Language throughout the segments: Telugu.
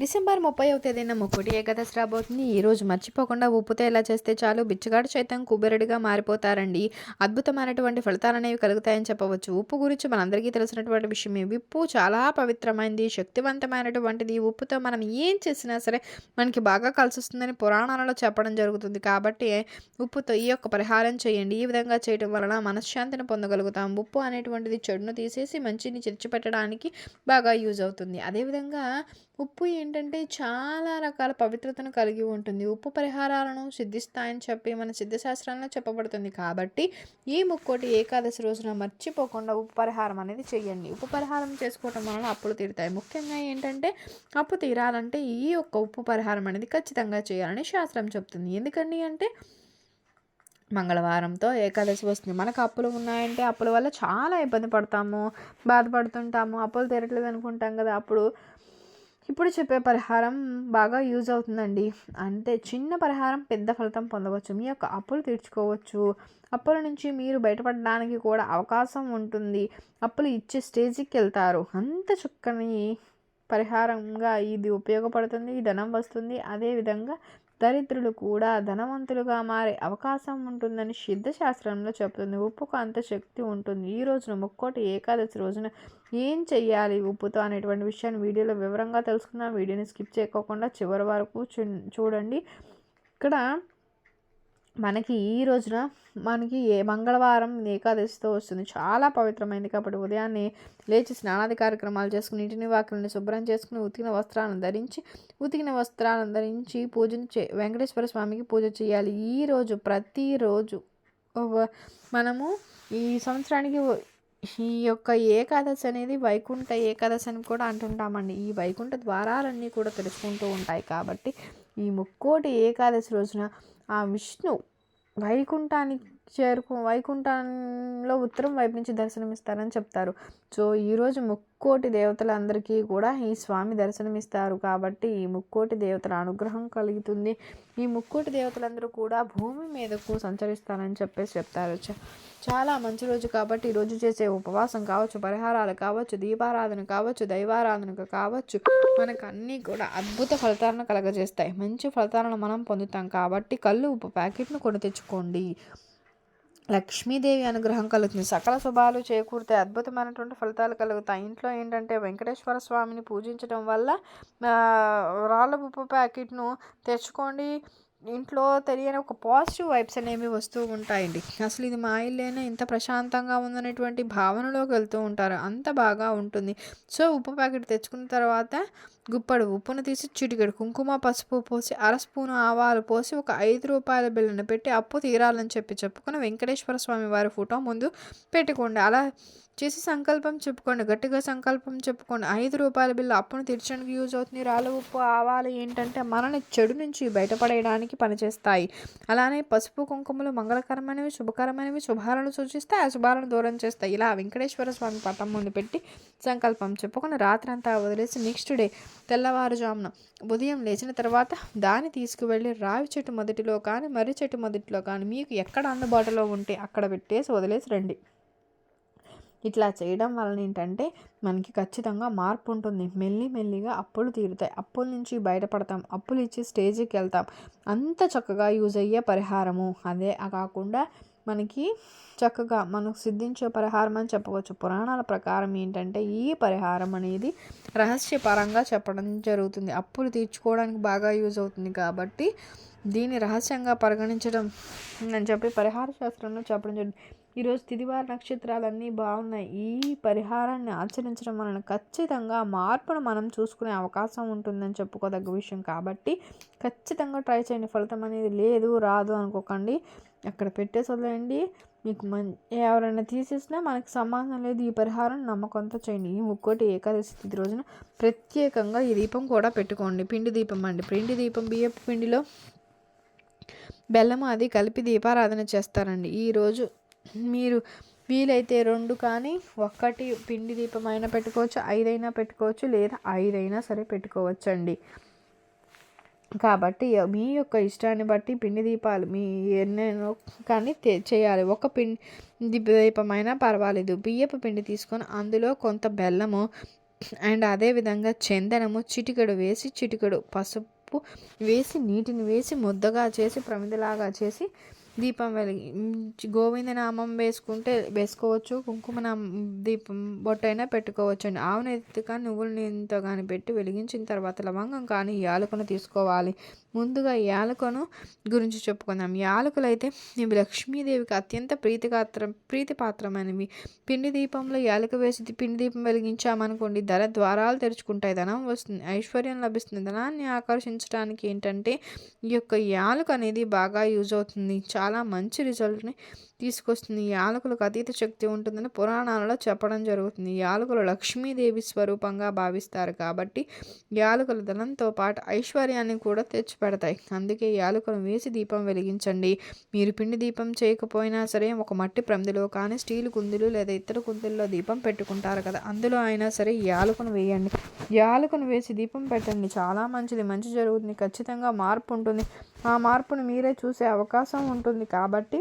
డిసెంబర్ ముప్పై తేదీన ముక్కుటి ఏకాదశి రాబోతుంది. ఈ రోజు మర్చిపోకుండా ఉప్పుతో ఎలా చేస్తే చాలు. బిచ్చగాడు సైతం కుబేరుడిగా మారిపోతారండి. అద్భుతమైనటువంటి ఫలితాలు అనేవి కలుగుతాయని చెప్పవచ్చు. ఉప్పు గురించి మనందరికీ తెలిసినటువంటి విషయమే. ఉప్పు చాలా పవిత్రమైనది శక్తివంతమైనటువంటిది. ఉప్పుతో మనం ఏం చేసినా సరే మనకి బాగా కలిసి వస్తుందని పురాణాలలో చెప్పడం జరుగుతుంది. కాబట్టి ఉప్పుతో ఈ యొక్క పరిహారం చేయండి. ఈ విధంగా చేయడం వలన మనశ్శాంతిని పొందగలుగుతాం. ఉప్పు అనేటువంటిది చెడును తీసేసి మంచిని తెచ్చిపెట్టడానికి బాగా యూజ్ అవుతుంది. అదేవిధంగా ఉప్పు ఏంటంటే చాలా రకాల పవిత్రతను కలిగి ఉంటుంది. ఉప్పు పరిహారాలను సిద్ధిస్తాయని చెప్పి మన సిద్ధశాస్త్రంలో చెప్పబడుతుంది. కాబట్టి ఈ ముక్కోటి ఏకాదశి రోజున మర్చిపోకుండా ఉప్పు పరిహారం అనేది చేయండి. ఉప్పు పరిహారం చేసుకోవటం వలన అప్పులు తీరుతాయి. ముఖ్యంగా ఏంటంటే అప్పు తీరాలంటే ఈ యొక్క ఉప్పు పరిహారం అనేది ఖచ్చితంగా చేయాలని శాస్త్రం చెప్తుంది. ఎందుకండి అంటే మంగళవారంతో ఏకాదశి వస్తుంది. మనకు అప్పులు ఉన్నాయంటే అప్పుల వల్ల చాలా ఇబ్బంది పడతాము బాధపడుతుంటాము. అప్పులు తీరట్లేదు అనుకుంటాం కదా అప్పుడు ఇప్పుడు చెప్పే పరిహారం బాగా యూజ్ అవుతుందండి. అంటే చిన్న పరిహారం పెద్ద ఫలితం పొందవచ్చు. మీ యొక్క అప్పులు తీర్చుకోవచ్చు. అప్పుల నుంచి మీరు బయటపడడానికి కూడా అవకాశం ఉంటుంది. అప్పులు ఇచ్చే స్టేజ్కి వెళ్తారు. అంత చక్కని పరిహారంగా ఇది ఉపయోగపడుతుంది ధనం వస్తుంది. అదేవిధంగా దరిద్రులు కూడా ధనవంతులుగా మారే అవకాశం ఉంటుందని సిద్ధశాస్త్రంలో చెప్తుంది ఉప్పుకు అంత శక్తి ఉంటుంది. ఈ రోజున ముక్కోటి ఏకాదశి రోజున ఏం చెయ్యాలి ఉప్పుతో అనేటువంటి విషయాన్ని వీడియోలో వివరంగా తెలుసుకుందాం. వీడియోని స్కిప్ చేయకోకుండా చివరి వరకు చూడండి. ఇక్కడ మనకి ఈ రోజున మనకి ఏ మంగళవారం ఏకాదశితో వస్తుంది. చాలా పవిత్రమైంది కాబట్టి ఉదయాన్నే లేచి స్నానాది కార్యక్రమాలు చేసుకుని ఇంటిని వాకిల్ని శుభ్రం చేసుకుని ఉతికిన వస్త్రాలను ధరించి ఉతికిన వస్త్రాలను ధరించి పూజను చే వెంకటేశ్వర స్వామికి పూజ చేయాలి. ఈరోజు ప్రతిరోజు మనము ఈ సంవత్సరానికి ఈ యొక్క ఏకాదశి అనేది వైకుంఠ ఏకాదశి అని కూడా అంటుంటామండి. ఈ వైకుంఠ ద్వారాలన్నీ కూడా తెలుసుకుంటూ ఉంటాయి కాబట్టి ఈ ముక్కోటి ఏకాదశి రోజున ఆ విష్ణు వైకుంఠానికి చేరుకు వైకుంఠంలో ఉత్తరం వైపు నుంచి దర్శనమిస్తారని చెప్తారు. సో ఈరోజు ముక్కోటి దేవతలందరికీ కూడా ఈ స్వామి దర్శనమిస్తారు కాబట్టి ఈ ముక్కోటి దేవతల అనుగ్రహం కలుగుతుంది. ఈ ముక్కోటి దేవతలందరూ కూడా భూమి మీదకు సంచరిస్తారని చెప్పేసి చెప్తారు. చాలా మంచి రోజు కాబట్టి ఈరోజు చేసే ఉపవాసం కావచ్చు పరిహారాలు కావచ్చు దీపారాధన కావచ్చు దైవారాధన కావచ్చు మనకు అన్నీ కూడా అద్భుత ఫలితాలను కలగజేస్తాయి. మంచి ఫలితాలను మనం పొందుతాం కాబట్టి కళ్ళు ఉప్పు ప్యాకెట్ను కొని తెచ్చుకోండి. లక్ష్మీదేవి అనుగ్రహం కలుగుతుంది. సకల శుభాలు చేకూరితే అద్భుతమైనటువంటి ఫలితాలు కలుగుతాయి. ఇంట్లో ఏంటంటే వెంకటేశ్వర స్వామిని పూజించడం వల్ల రాళ్ళ ఉప్పు ప్యాకెట్ను తెచ్చుకోండి. ఇంట్లో తెలియని ఒక పాజిటివ్ వైబ్స్ అనేవి వస్తూ ఉంటాయండి. అసలు ఇది మా ఇల్లేనా? ఇంత ప్రశాంతంగా ఉందనేటువంటి భావనలోకి వెళ్తూ ఉంటారు. అంత బాగా ఉంటుంది. సో ఉప్పు ప్యాకెట్ తెచ్చుకున్న తర్వాత గుప్పడు ఉప్పును తీసి చిటికెడు కుంకుమ పసుపు పోసి అర స్పూను ఆవాలు పోసి ఒక ఐదు రూపాయల బిల్లును పెట్టి అప్పు తీరాలని చెప్పి చెప్పుకుని వెంకటేశ్వర స్వామి వారి ఫోటో ముందు పెట్టుకోండి. అలా చేసి సంకల్పం చెప్పుకోండి గట్టిగా సంకల్పం చెప్పుకోండి. ఐదు రూపాయల బిల్లు అప్పును తీర్చడానికి యూజ్ అవుతుంది రాళ్ళ ఉప్పు ఆవాలు ఏంటంటే మనల్ని చెడు నుంచి బయటపడేయడానికి పనిచేస్తాయి. అలానే పసుపు కుంకుమలు మంగళకరమైనవి శుభకరమైనవి శుభాలను సూచిస్తే ఆ శుభాలను దూరం చేస్తాయి. ఇలా వెంకటేశ్వర స్వామి పటం ముందు పెట్టి సంకల్పం చెప్పుకొని రాత్రంతా వదిలేసి నెక్స్ట్ డే తెల్లవారుజామున ఉదయం లేచిన తర్వాత దాన్ని తీసుకువెళ్ళి రావి చెట్టు మొదటిలో కానీ మర్రి చెట్టు మొదటిలో కానీ మీకు ఎక్కడ అందుబాటులో ఉంటే అక్కడ పెట్టేసి వదిలేసి రండి. ఇట్లా చేయడం వలన ఏంటంటే మనకి ఖచ్చితంగా మార్పు ఉంటుంది మెల్లి మెల్లిగా అప్పులు తీరుతాయి. అప్పుల నుంచి బయటపడతాం. అప్పులు ఇచ్చి స్టేజ్కి వెళ్తాం. అంత చక్కగా యూజ్ అయ్యే పరిహారము. అదే కాకుండా మనకి చక్కగా మనకు సిద్ధించే పరిహారం అని చెప్పవచ్చు. పురాణాల ప్రకారం ఏంటంటే ఈ పరిహారం అనేది రహస్యపరంగా చెప్పడం జరుగుతుంది. అప్పులు తీర్చుకోవడానికి బాగా యూజ్ అవుతుంది కాబట్టి దీన్ని రహస్యంగా పరిగణించడం అని చెప్పి పరిహార శాస్త్రంలో చెప్పడం జరుగుతుంది. ఈరోజు తిదివార నక్షత్రాలన్నీ బాగున్నాయి. ఈ పరిహారాన్ని ఆచరించడం వలన ఖచ్చితంగా మార్పును మనం చూసుకునే అవకాశం ఉంటుందని చెప్పుకోదగ్గ విషయం. కాబట్టి ఖచ్చితంగా ట్రై చేయండి. ఫలితం అనేది లేదు రాదు అనుకోకండి. అక్కడ పెట్టేసి వదిలేయండి. మీకు మం ఎవరైనా తీసేసినా మనకు సంబంధం లేదు. ఈ పరిహారం నమ్మకంతో చేయండి. ఈ ముక్కోటి ఏకాదశి తిథి రోజున ప్రత్యేకంగా ఈ దీపం కూడా పెట్టుకోండి. పిండి దీపం అండి. పిండి దీపం బియ్యపు పిండిలో బెల్లం అది కలిపి దీపారాధన చేస్తారండి. ఈరోజు మీరు వీలైతే రెండు కానీ ఒక్కటి పిండి దీపం అయినా పెట్టుకోవచ్చు ఐదైనా పెట్టుకోవచ్చు లేదా ఐదైనా సరే పెట్టుకోవచ్చు అండి కాబట్టి మీ యొక్క ఇష్టాన్ని బట్టి పిండి దీపాలు మీ ఎన్నెన్నో కానీ చేయాలి. ఒక పిండి దీపమైనా పర్వాలేదు. బియ్యపు పిండి తీసుకొని అందులో కొంత బెల్లము అండ్ అదేవిధంగా చందనము చిటికెడు వేసి చిటికెడు పసుపు వేసి నీటిని వేసి ముద్దగా చేసి ప్రమిదలాగా చేసి దీపం వెలిగి గోవిందనామం వేసుకుంటే వేసుకోవచ్చు కుంకుమ దీపం బొట్టైనా పెట్టుకోవచ్చు అండి ఆవును ఎత్తుగా నువ్వుల నీళ్ళతో కానీ పెట్టి వెలిగించిన తర్వాత లవంగం కానీ యాలకును తీసుకోవాలి. ముందుగా యాలకును గురించి చెప్పుకుందాం. యాలకులు అయితే ఇవి లక్ష్మీదేవికి అత్యంత ప్రీతిగాత్రం ప్రీతిపాత్రమైనవి. పిండి దీపంలో యాలక వేసి పిండి దీపం వెలిగించామనుకోండి ధర ద్వారాలు తెరుచుకుంటాయి. ధనం వస్తుంది ఐశ్వర్యం లభిస్తుంది. ధనాన్ని ఆకర్షించడానికి ఏంటంటే ఈ యొక్క యాలక అనేది బాగా యూజ్ అవుతుంది. చాలా మంచి రిజల్ట్ని తీసుకొస్తుంది. యాలకులకు అతీత శక్తి ఉంటుందని పురాణాలలో చెప్పడం జరుగుతుంది. యాలకులు లక్ష్మీదేవి స్వరూపంగా భావిస్తారు కాబట్టి యాలకుల ధనంతో పాటు ఐశ్వర్యాన్ని కూడా తెచ్చిపెడతాయి. అందుకే యాలకులు వేసి దీపం వెలిగించండి. మీరు పిండి దీపం చేయకపోయినా సరే ఒక మట్టి ప్రమిదిలో కానీ స్టీల్ కుందులు లేదా ఇతర కుందుల్లో దీపం పెట్టుకుంటారు కదా అందులో అయినా సరే యాలకును వేయండి. యాలకును వేసి దీపం పెట్టండి. చాలా మంచిది. మంచి జరుగుతుంది. ఖచ్చితంగా మార్పు ఉంటుంది. ఆ మార్పును మీరే చూసే అవకాశం ఉంటుంది కాబట్టి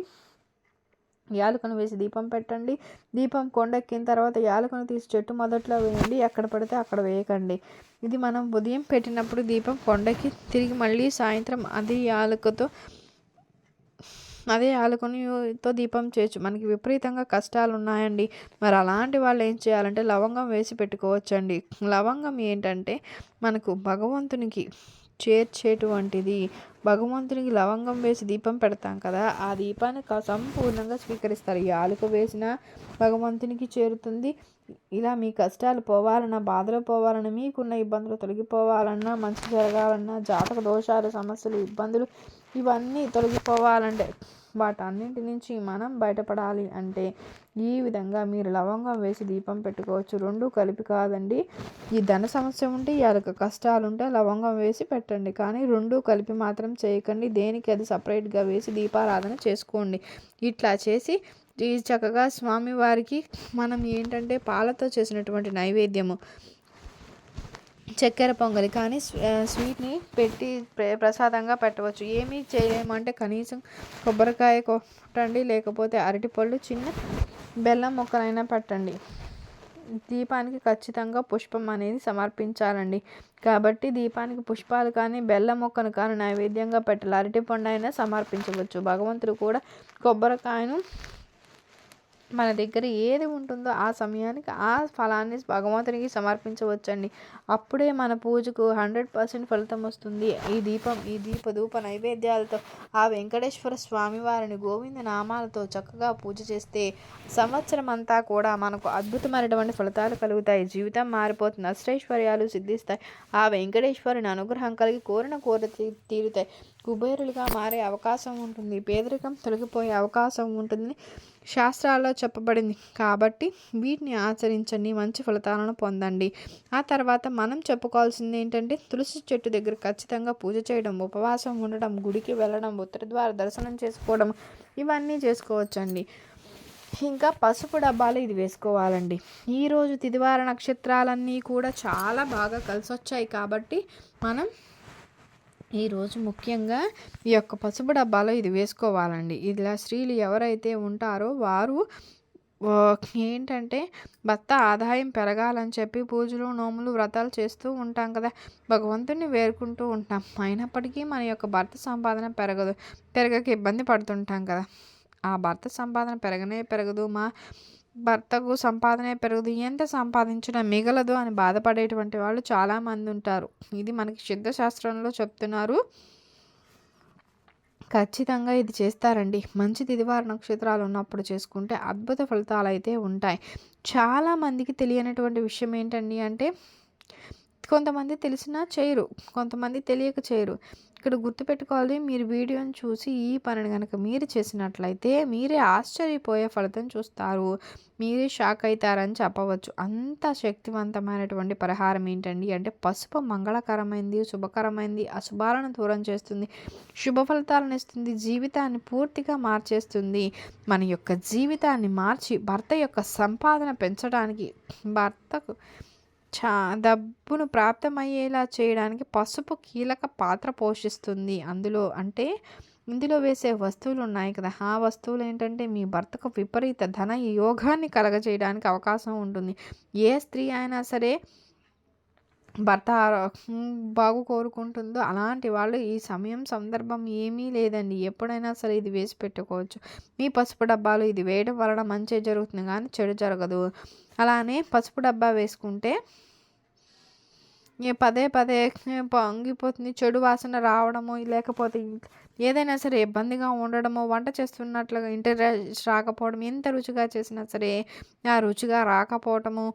యాలకును వేసి దీపం పెట్టండి. దీపం కొండెక్కిన తర్వాత యాలకును తీసి చెట్టు మొదట్లో వేయండి. ఎక్కడ పడితే అక్కడ వేయకండి. ఇది మనం ఉదయం పెట్టినప్పుడు దీపం కొండకి తిరిగి మళ్ళీ సాయంత్రం అదే యాలకుతో అదే యాలకునితో దీపం చేయొచ్చు. మనకి విపరీతంగా కష్టాలు ఉన్నాయండి మరి అలాంటి వాళ్ళు ఏం చేయాలంటే లవంగం వేసి పెట్టుకోవచ్చండి. లవంగం ఏంటంటే మనకు భగవంతునికి చేర్చేటువంటిది. భగవంతునికి లవంగం వేసి దీపం పెడతాం కదా ఆ దీపాన్ని సంపూర్ణంగా స్వీకరిస్తారు. యాలకు వేసిన భగవంతునికి చేరుతుంది. ఇలా మీ కష్టాలు పోవాలన్నా బాధలు పోవాలన్నా మీకున్న ఇబ్బందులు తొలగిపోవాలన్నా మంచి జరగాలన్నా జాతక దోషాలు సమస్యలు ఇబ్బందులు ఇవన్నీ తొలగిపోవాలంటే వాటన్నింటి నుంచి మనం బయటపడాలి అంటే ఈ విధంగా మీరు లవంగం వేసి దీపం పెట్టుకోవచ్చు. రెండు కలిపి కాదండి. ఈ ధన సమస్య ఉంటే యాలక కష్టాలు ఉంటే లవంగం వేసి పెట్టండి. కానీ రెండు కలిపి మాత్రం చేయకండి. దేనికి అది సపరేట్గా వేసి దీపారాధన చేసుకోండి. ఇట్లా చేసి ఈ చక్కగా స్వామివారికి మనం ఏంటంటే పాలతో చేసినటువంటి నైవేద్యము. చక్కెర పొంగలి కానీ స్వీట్ని పెట్టి ప్రసాదంగా పెట్టవచ్చు. ఏమీ చేయలేమంటే కనీసం కొబ్బరికాయ కొట్టండి లేకపోతే అరటిపళ్ళు చిన్న బెల్లం మొక్కలైనా పెట్టండి. దీపానికి ఖచ్చితంగా పుష్పం అనేది సమర్పించాలండి. కాబట్టి దీపానికి పుష్పాలు కానీ బెల్లం మొక్కను కానీ నైవేద్యంగా పెట్టాలి. అరటిపండు అయినా సమర్పించవచ్చు. భగవంతుడు కూడా కొబ్బరికాయను మన దగ్గర ఏది ఉంటుందో ఆ సమయానికి ఆ ఫలాన్ని భగవంతునికి సమర్పించవచ్చండి. అప్పుడే మన పూజకు హండ్రెడ్ పర్సెంట్ ఫలితం వస్తుంది. ఈ దీపం ఈ దీప ధూప నైవేద్యాలతో ఆ వెంకటేశ్వర స్వామి వారిని గోవింద నామాలతో చక్కగా పూజ చేస్తే సంవత్సరం అంతా కూడా మనకు అద్భుతమైనటువంటి ఫలితాలు కలుగుతాయి. జీవితం మారిపోతుంది. అష్టైశ్వర్యాలు సిద్ధిస్తాయి. ఆ వెంకటేశ్వరుని అనుగ్రహం కలిగి కోరిన కోరిక తీరుతాయి. కుబేరులుగా మారే అవకాశం ఉంటుంది. పేదరికం తొలగిపోయే అవకాశం ఉంటుంది శాస్త్రాల్లో చెప్పబడింది. కాబట్టి వీటిని ఆచరించండి మంచి ఫలితాలను పొందండి. ఆ తర్వాత మనం చెప్పుకోవాల్సింది ఏంటంటే తులసి చెట్టు దగ్గర ఖచ్చితంగా పూజ చేయడం ఉపవాసం ఉండడం గుడికి వెళ్ళడం ఉత్తర దర్శనం చేసుకోవడం ఇవన్నీ చేసుకోవచ్చండి. ఇంకా పసుపు డబ్బాలు ఇది వేసుకోవాలండి. ఈరోజు తిదివార నక్షత్రాలన్నీ కూడా చాలా బాగా కలిసి వచ్చాయి కాబట్టి మనం ఈరోజు ముఖ్యంగా ఈ యొక్క పసుపు డబ్బాలో ఇది వేసుకోవాలండి. ఇలా స్త్రీలు ఎవరైతే ఉంటారో వారు ఏంటంటే భర్త ఆదాయం పెరగాలని చెప్పి పూజలు నోములు వ్రతాలు చేస్తూ ఉంటాం కదా. భగవంతుని వేరుకుంటూ ఉంటాం. అయినప్పటికీ మన యొక్క భర్త సంపాదన పెరగదు. పెరగక ఇబ్బంది పడుతుంటాం కదా. ఆ భర్త సంపాదన పెరగనే పెరగదు మా. భర్తకు సంపాదనే పెరుగుదు. ఎంత సంపాదించినా మిగలదు అని బాధపడేటువంటి వాళ్ళు చాలామంది ఉంటారు. ఇది మనకి సిద్ధశాస్త్రంలో చెప్తున్నారు. ఖచ్చితంగా ఇది చేస్తారండి. మంచి తిదివార నక్షత్రాలు ఉన్నప్పుడు చేసుకుంటే అద్భుత ఫలితాలు అయితే ఉంటాయి. చాలామందికి తెలియనటువంటి విషయం ఏంటండి అంటే కొంతమంది తెలిసినా చేయరు. కొంతమంది తెలియక చేయరు. ఇక్కడ గుర్తుపెట్టుకోవాలి మీరు వీడియోని చూసి ఈ పనిని కనుక మీరు చేసినట్లయితే మీరే ఆశ్చర్యపోయే ఫలితం చూస్తారు. మీరే షాక్ అవుతారని చెప్పవచ్చు. అంత శక్తివంతమైనటువంటి పరిహారం ఏంటండి అంటే పసుపు మంగళకరమైంది శుభకరమైంది అశుభాలను దూరం చేస్తుంది శుభ ఫలితాలను ఇస్తుంది జీవితాన్ని పూర్తిగా మార్చేస్తుంది. మన యొక్క జీవితాన్ని మార్చి భర్త యొక్క సంపాదన పెంచడానికి భర్తకు చా డబ్బును ప్రాప్తమయ్యేలా చేయడానికి పసుపు కీలక పాత్ర పోషిస్తుంది. అందులో అంటే ఇందులో వేసే వస్తువులు ఉన్నాయి కదా. ఆ వస్తువులు ఏంటంటే మీ భర్తకు విపరీత ధన యోగాన్ని కలగజేయడానికి అవకాశం ఉంటుంది. ఏ స్త్రీ అయినా సరే భర్త ఆరో- బాగు కోరుకుంటుందో అలాంటి వాళ్ళు ఈ సమయం సందర్భం ఏమీ లేదండి. ఎప్పుడైనా సరే ఇది వేసి పెట్టుకోవచ్చు. మీ పసుపు డబ్బాలు ఇది వేయడం వలన మంచి జరుగుతుంది కానీ చెడు జరగదు. అలానే పసుపు డబ్బా వేసుకుంటే పదే పదే పొంగిపోతుంది చెడు వాసన రావడము లేకపోతే ఏదైనా సరే ఇబ్బందిగా ఉండడము వంట చేస్తున్నట్లుగా ఇంట్రెస్ట్ రాకపోవడం ఎంత రుచిగా చేసినా సరే ఆ రుచిగా రాకపోవటము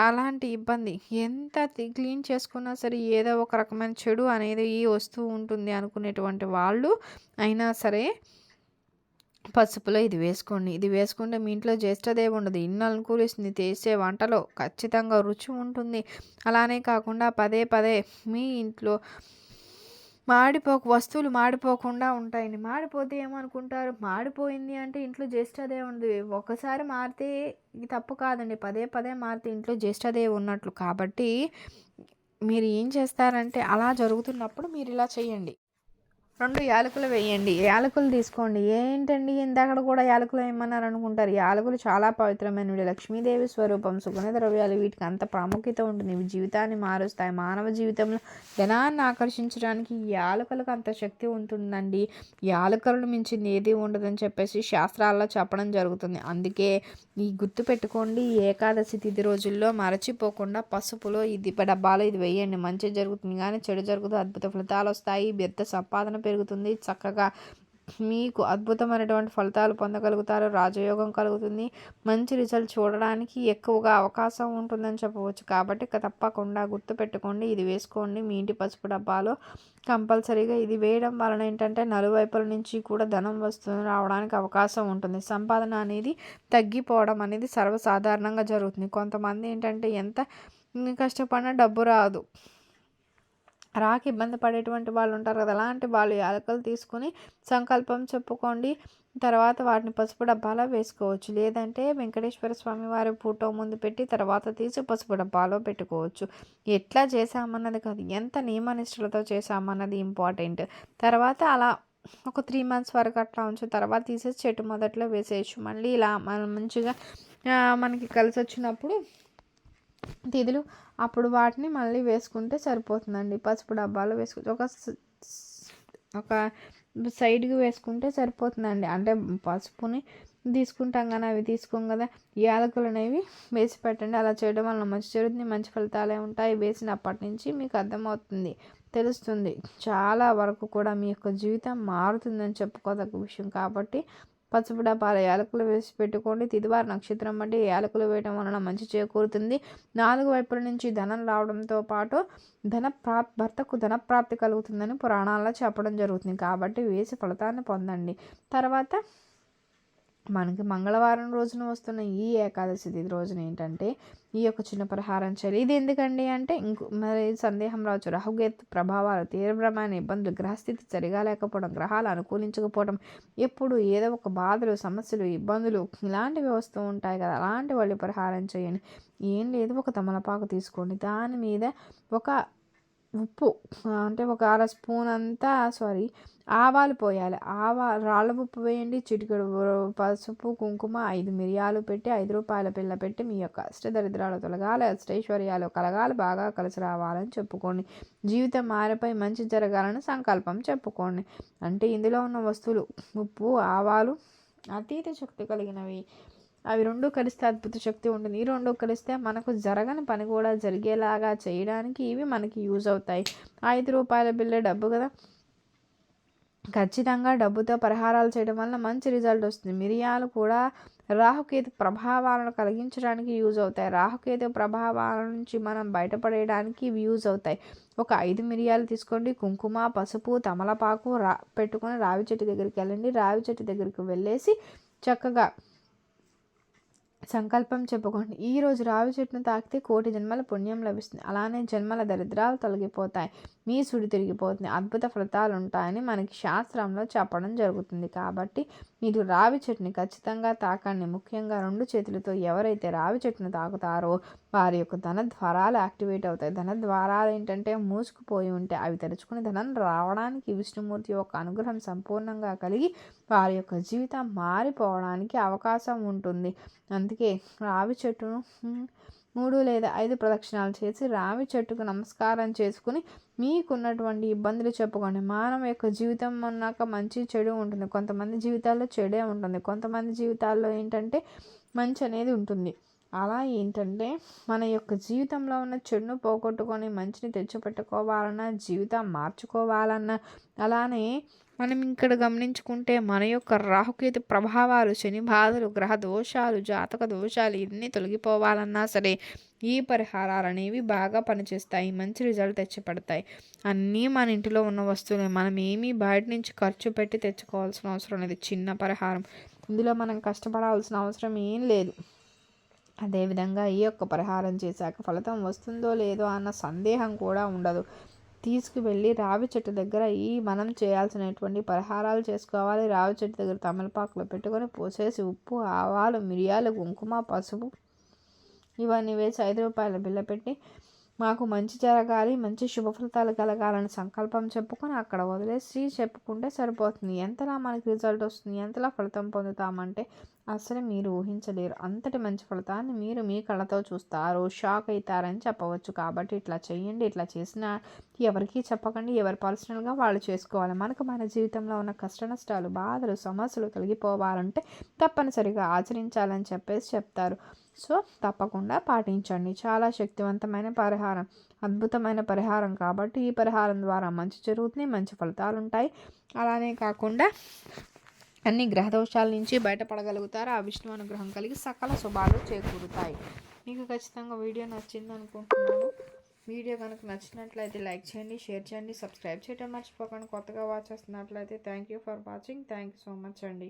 అలాంటి ఇబ్బంది ఎంత క్లీన్ చేసుకున్నా సరే ఏదో ఒక రకమైన చెడు అనేది వస్తూ ఉంటుంది అనుకునేటువంటి వాళ్ళు అయినా సరే పసుపులో ఇది వేసుకోండి. ఇది వేసుకుంటే మీ ఇంట్లో జ్యేష్ఠదేవి ఉండదు. ఇన్ని అనుకూలిస్తుంది చేసే వంటలో ఖచ్చితంగా రుచి ఉంటుంది. అలానే కాకుండా పదే పదే మీ ఇంట్లో మాడిపోక వస్తువులు మాడిపోకుండా ఉంటాయండి. మాడిపోతే ఏమనుకుంటారు? మాడిపోయింది అంటే ఇంట్లో జ్యేష్ఠదేవి ఉంది ఒకసారి మారితే ఇది తప్పు కాదండి. పదే పదే మారితే ఇంట్లో జ్యేష్ఠదేవి ఉన్నట్లు. కాబట్టి మీరు ఏం చేస్తారంటే అలా జరుగుతున్నప్పుడు మీరు ఇలా చేయండి. రెండు యాలకులు వేయండి. యాలకులు తీసుకోండి. ఏంటండి? ఇందాకడ కూడా యాలకులు వేయమన్నారు అనుకుంటారు యాలకులు చాలా పవిత్రమైనవి లక్ష్మీదేవి స్వరూపం సుగంధ ద్రవ్యాలు వీటికి అంత ప్రాముఖ్యత ఉంటుంది. ఇవి జీవితాన్ని మారుస్తాయి. మానవ జీవితంలో జనాన్ని ఆకర్షించడానికి యాలకులకు అంత శక్తి ఉంటుందండి. యాలకులను మించింది ఏది ఉండదని చెప్పేసి శాస్త్రాల్లో చెప్పడం జరుగుతుంది. అందుకే ఈ గుర్తు పెట్టుకోండి. ఏకాదశి తిథి రోజుల్లో మరచిపోకుండా పసుపులో ఇది డబ్బాలో ఇది వేయండి. మంచి జరుగుతుంది. కానీ చెడు జరుగుతుంది అద్భుత ఫలితాలు వస్తాయి. వ్యర్థ సంపాదన పెరుగుతుంది. చక్కగా మీకు అద్భుతమైనటువంటి ఫలితాలు పొందగలుగుతారు. రాజయోగం కలుగుతుంది. మంచి రిజల్ట్ చూడడానికి ఎక్కువగా అవకాశం ఉంటుందని చెప్పవచ్చు. కాబట్టి తప్పకుండా తప్పకుండా గుర్తుపెట్టుకోండి. ఇది వేసుకోండి. మీ ఇంటి పసుపు డబ్బాలో కంపల్సరీగా ఇది వేయడం వలన ఏంటంటే నలువైపుల నుంచి కూడా ధనం వస్తుంది రావడానికి అవకాశం ఉంటుంది. సంపాదన అనేది తగ్గిపోవడం అనేది సర్వసాధారణంగా జరుగుతుంది. కొంతమంది ఏంటంటే ఎంత కష్టపడినా డబ్బు రాదు. రాక ఇబ్బంది పడేటువంటి వాళ్ళు ఉంటారు కదా అలాంటి వాళ్ళు యాలకులు తీసుకుని సంకల్పం చెప్పుకోండి. తర్వాత వాటిని పసుపు డబ్బాలో వేసుకోవచ్చు. లేదంటే వెంకటేశ్వర స్వామి వారి ఫోటో ముందు పెట్టి తర్వాత తీసి పసుపు డబ్బాలో పెట్టుకోవచ్చు. ఎట్లా చేసామన్నది కాదు ఎంత నియమనిష్టలతో చేసామన్నది ఇంపార్టెంట్. తర్వాత అలా ఒక త్రీ మంత్స్ వరకు అట్లా ఉంచు తర్వాత తీసేసి చెట్టు మొదట్లో వేసేయచ్చు. మళ్ళీ ఇలా మనం మంచిగా మనకి కలిసి వచ్చినప్పుడు తిథులు అప్పుడు వాటిని మళ్ళీ వేసుకుంటే సరిపోతుందండి. పసుపు డబ్బాలో వేసుకుంటే ఒక ఒక సైడ్కి వేసుకుంటే సరిపోతుందండి. అంటే పసుపుని తీసుకుంటాం కానీ అవి తీసుకోం కదా. యాలకులు అనేవి వేసి పెట్టండి. అలా చేయడం వల్ల మంచి జరుగుతుంది మంచి ఫలితాలే ఉంటాయి. వేసినప్పటి నుంచి మీకు అర్థమవుతుంది తెలుస్తుంది. చాలా వరకు కూడా మీ యొక్క జీవితం మారుతుందని చెప్పుకోదగ్గ విషయం కాబట్టి పసుపు డబ్బాల యాలకులు వేసి పెట్టుకోండి. తిదివారి నక్షత్రం బట్టి యాలకులు వేయడం వలన మంచి చేకూరుతుంది. నాలుగు వైపుల నుంచి ధనం రావడంతో పాటు ధన ప్రాప్ భర్తకు ధన ప్రాప్తి కలుగుతుందని పురాణాల్లో చెప్పడం జరుగుతుంది. కాబట్టి వేసి ఫలితాన్ని పొందండి. తర్వాత మనకి మంగళవారం రోజున వస్తున్న ఈ ఏకాదశి తిథి రోజున ఏంటంటే ఈ యొక్క చిన్న పరిహారం చేయాలి. ఇది ఎందుకండి అంటే ఇంకో మరి సందేహం రావచ్చు. రాహుగేత్ ప్రభావాలు తీవ్రమైన ఇబ్బందులు గ్రహస్థితి సరిగా లేకపోవడం గ్రహాలు అనుకూలించకపోవడం ఎప్పుడు ఏదో ఒక బాధలు సమస్యలు ఇబ్బందులు ఇలాంటివి వస్తూ ఉంటాయి కదా. అలాంటి వాళ్ళు పరిహారం చేయండి. ఏం లేదు ఒక తమలపాకు తీసుకోండి. దాని మీద ఒక ఉప్పు అంటే ఒక అర స్పూన్ అంతా సారీ ఆవాలు పోయాలి. ఆవా రాళ్ళ ఉప్పు వేయండి చిటికెడు పసుపు కుంకుమ ఐదు మిరియాలు పెట్టి ఐదు రూపాయల పిల్ల పెట్టి మీ యొక్క అష్టదరిద్రాలు తొలగాలి అష్టైశ్వర్యాలు కలగాలి బాగా కలిసి రావాలని చెప్పుకోండి. జీవితం మారిపోయి మంచి జరగాలని సంకల్పం చెప్పుకోండి. అంటే ఇందులో ఉన్న వస్తువులు ఉప్పు ఆవాలు అతీత శక్తి కలిగినవి. అవి రెండు కలిస్తే అద్భుత శక్తి ఉంటుంది. ఈ రెండు కలిస్తే మనకు జరగని పని కూడా జరిగేలాగా చేయడానికి ఇవి మనకి యూజ్ అవుతాయి. ఐదు రూపాయల బిల్ల డబ్బు కదా. ఖచ్చితంగా డబ్బుతో పరిహారాలు చేయడం వల్ల మంచి రిజల్ట్ వస్తుంది. మిరియాలు కూడా రాహుకేతు ప్రభావాలను కలిగించడానికి యూజ్ అవుతాయి. రాహుకేతు ప్రభావాల నుంచి మనం బయటపడేయడానికి ఇవి యూజ్ అవుతాయి. ఒక ఐదు మిరియాలు తీసుకోండి. కుంకుమ పసుపు తమలపాకు రా పెట్టుకొని రావి చెట్టు దగ్గరికి వెళ్ళండి. రావి చెట్టు దగ్గరికి వెళ్ళేసి చక్కగా సంకల్పం చెప్పుకోండి. ఈ రోజు రావి చెట్టును తాకితే కోటి జన్మల పుణ్యం లభిస్తుంది. అలానే జన్మల దరిద్రాలు తొలగిపోతాయి. మీ సుడి తిరిగిపోతుంది. అద్భుత ఫలితాలు ఉంటాయని మనకి శాస్త్రంలో చెప్పడం జరుగుతుంది. కాబట్టి మీరు రావి చెట్టుని ఖచ్చితంగా తాకండి. ముఖ్యంగా రెండు చేతులతో ఎవరైతే రావి చెట్టును తాకుతారో వారి యొక్క ధన ద్వారాలు యాక్టివేట్ అవుతాయి. ధన ద్వారాలు ఏంటంటే మూసుకుపోయి ఉంటే అవి తెరుచుకుని ధనం రావడానికి విష్ణుమూర్తి యొక్క అనుగ్రహం సంపూర్ణంగా కలిగి వారి యొక్క జీవితం మారిపోవడానికి అవకాశం ఉంటుంది. అందుకే రావి చెట్టును మూడు లేదా ఐదు ప్రదక్షిణాలు చేసి రావి చెట్టుకు నమస్కారం చేసుకుని మీకున్నటువంటి ఇబ్బందులు చెప్పుకోండి. మానవ యొక్క జీవితం అన్నాక మంచి చెడు ఉంటుంది. కొంతమంది జీవితాల్లో చెడే ఉంటుంది. కొంతమంది జీవితాల్లో ఏంటంటే మంచి అనేది ఉంటుంది. అలా ఏంటంటే మన యొక్క జీవితంలో ఉన్న చెడును పోగొట్టుకొని మంచిని తెచ్చిపెట్టుకోవాలన్నా జీవితం మార్చుకోవాలన్నా అలానే మనం ఇక్కడ గమనించుకుంటే మన యొక్క రాహుకేతు ప్రభావాలు శని బాధలు గ్రహ దోషాలు జాతక దోషాలు ఇవన్నీ తొలగిపోవాలన్నా సరే ఈ పరిహారాలు అనేవి బాగా పనిచేస్తాయి మంచి రిజల్ట్ తెచ్చిపెడతాయి. అన్నీ మన ఇంటిలో ఉన్న వస్తువులే. మనం ఏమీ బయట నుంచి ఖర్చు పెట్టి తెచ్చుకోవాల్సిన అవసరం లేదు. చిన్న పరిహారం. ఇందులో మనం కష్టపడాల్సిన అవసరం ఏం లేదు. అదేవిధంగా ఈ యొక్క పరిహారం చేశాక ఫలితం వస్తుందో లేదో అన్న సందేహం కూడా ఉండదు. తీసుకువెళ్ళి రావి చెట్టు దగ్గర ఈ మనం చేయాల్సినటువంటి పరిహారాలు చేసుకోవాలి. రావి చెట్టు దగ్గర తమలపాకులు పెట్టుకొని పోసేసి ఉప్పు ఆవాలు మిరియాలు కుంకుమ పసుపు ఇవన్నీ వేసి ఐదు రూపాయల బిల్ల పెట్టి మాకు మంచి జరగాలి మంచి శుభ ఫలితాలు కలగాలని సంకల్పం చెప్పుకొని అక్కడ వదిలేసి చెప్పుకుంటే సరిపోతుంది. ఎంతలా మనకి రిజల్ట్ వస్తుంది ఎంతలా ఫలితం పొందుతామంటే అసలు మీరు ఊహించలేరు. అంతటి మంచి ఫలితాన్ని మీరు మీ కళ్ళతో చూస్తారు షాక్ అవుతారని చెప్పవచ్చు. కాబట్టి ఇట్లా చేయండి ఇట్లా చేసిన ఎవరికీ చెప్పకండి ఎవరు పర్సనల్గా వాళ్ళు చేసుకోవాలి. మనకు మన జీవితంలో ఉన్న కష్ట నష్టాలు బాధలు సమస్యలు తొలగిపోవాలంటే తప్పనిసరిగా ఆచరించాలని చెప్పేసి చెప్తారు. సో తప్పకుండా పాటించండి. చాలా శక్తివంతమైన పరిహారం అద్భుతమైన పరిహారం కాబట్టి ఈ పరిహారం ద్వారా మంచి జరుగుతుంది మంచి ఫలితాలు ఉంటాయి అలానే కాకుండా అన్ని గ్రహ దోషాల నుంచి బయటపడగలుగుతారు. ఆ విష్ణు అనుగ్రహం కలిగి సకల శుభాలు చేకూరుతాయి. మీకు ఖచ్చితంగా వీడియో నచ్చింది అనుకుంటున్నాను. వీడియో కనుక నచ్చినట్లయితే లైక్ చేయండి షేర్ చేయండి సబ్స్క్రైబ్ చేయడం మర్చిపోకండి. కొత్తగా వాచ్ చేస్తున్నట్లయితే thank you for watching thank you so much అండి.